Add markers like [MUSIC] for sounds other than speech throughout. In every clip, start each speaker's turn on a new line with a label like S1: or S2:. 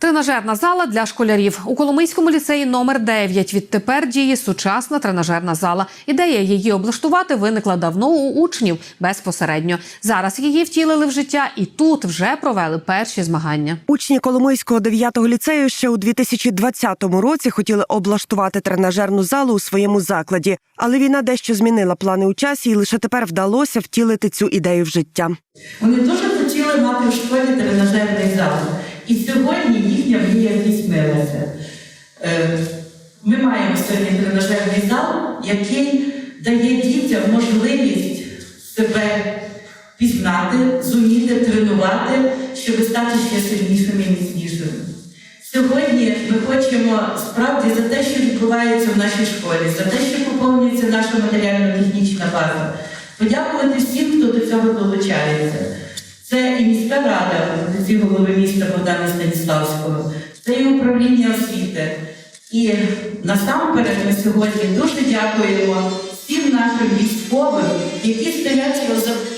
S1: Тренажерна зала для школярів у Коломийському ліцеї номер 9 Відтепер діє сучасна тренажерна зала. Ідея її облаштувати виникла давно у учнів безпосередньо. Зараз її втілили в життя, і тут вже провели перші змагання.
S2: Учні Коломийського 9-го ліцею ще у 2020 році хотіли облаштувати тренажерну залу у своєму закладі, але війна дещо змінила плани у часі, і лише тепер вдалося втілити цю ідею в життя.
S3: Вони дуже хотіли мати в школі тренажерний зал. І сьогодні їхня мрія здійснилася. Е, Ми маємо сьогодні тренажерний зал, який дає дітям можливість себе пізнати, зуміти тренувати, щоб стати ще сильнішими і міцнішими. Сьогодні ми хочемо справді за те, що відбувається в нашій школі, за те, що поповнюється наша матеріально-технічна база, подякувати всім, хто до цього долучається. Це і міська рада, ці голови міста Богдана Станіславського, це і управління освіти. І насамперед ми сьогодні дуже дякуємо всім нашим військовим, які стоять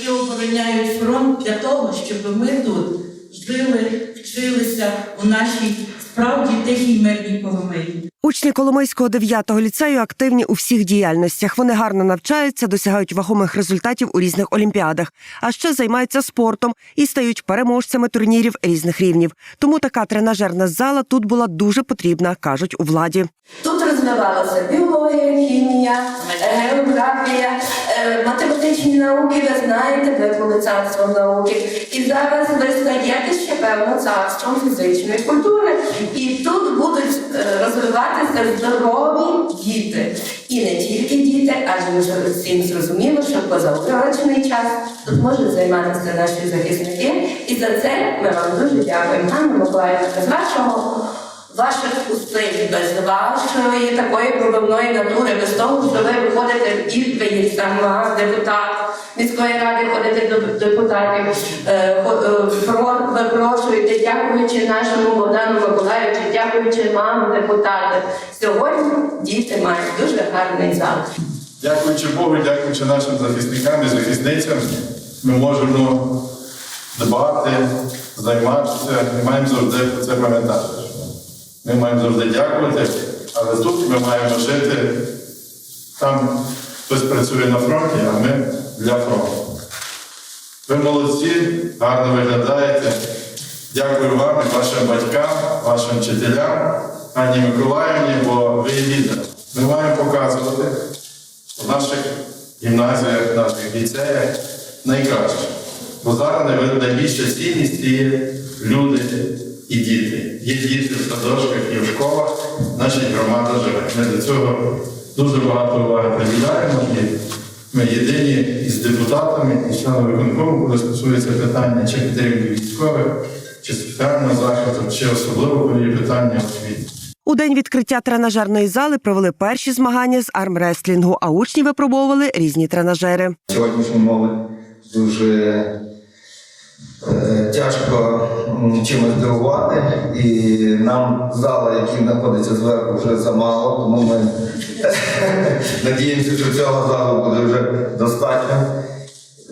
S3: і обороняють фронт для того, щоб ми тут жили, вчилися у нашій справді тихій мирній Коломиї.
S2: Учні Коломийського 9-го ліцею активні у всіх діяльностях. Вони гарно навчаються, досягають вагомих результатів у різних олімпіадах, а ще займаються спортом і стають переможцями турнірів різних рівнів. Тому така тренажерна зала тут була дуже потрібна, кажуть у владі.
S4: Тут розвивалася біологія, хімія, географія, математичні науки, ви знаєте, ви були царством науки. І зараз ви стаєте ще певно царством фізичної культури. І тут будуть е, розвиватися здорові діти. І не тільки діти, адже вже всім зрозуміло, що позаурочний час тут можуть займатися наші захисники. І за це ми вам дуже дякуємо. Ганна Миколаївна, з вашого ваших зусиль, без вашої такої пробивної натури, без того, що ви виходите ви є сама депутат міської ради, ходите до депутатів, е, хо- е, про- випрошуєте, дякуючи нашому Богдану Миколаївичу, дякуючи вам, депутати. Сьогодні діти мають дуже гарний зал.
S5: Дякуючи Богу, дякуючи нашим захисникам і захисницям, ми можемо дбати, займатися, ми маємо завжди про це пам'ятати. Ми маємо завжди дякувати, але тут ми маємо жити. Там хтось працює на фронті, а ми для фронту. Ви молодці, гарно виглядаєте. Дякую вам і вашим батькам, вашим вчителям, Анні Миколаївні, бо ви є лідер. Ми маємо показувати що в наших гімназіях, в наших ліцеях найкраще. Бо зараз най- найбільша цінність є люди і діти. Є діти в садочках і в школах, наша громада живе. Ми до цього дуже багато уваги приділяємо. І ми єдині із депутатами і членами виконкому, коли стосується питання чи підтримки військових, чи соціального захисту, чи особливо коли є питання освіти.
S2: У день відкриття тренажерної зали провели перші змагання з армреслінгу, а учні випробовували різні тренажери.
S6: Сьогоднішню молодь дуже е, тяжко чимось здивувати, і нам зала, який знаходиться зверху, вже замало, тому ми [LAUGHS] надіємося, що цього залу буде вже достатньо.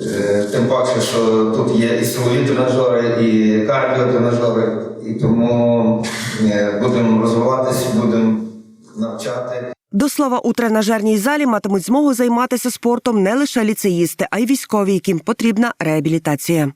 S6: Е, Тим паче, що тут є і силові тренажери, і кардіотренажери, і тому е, будемо розвиватися, будемо навчати.
S2: До слова, у тренажерній залі матимуть змогу займатися спортом не лише ліцеїсти, а й військові, яким потрібна реабілітація.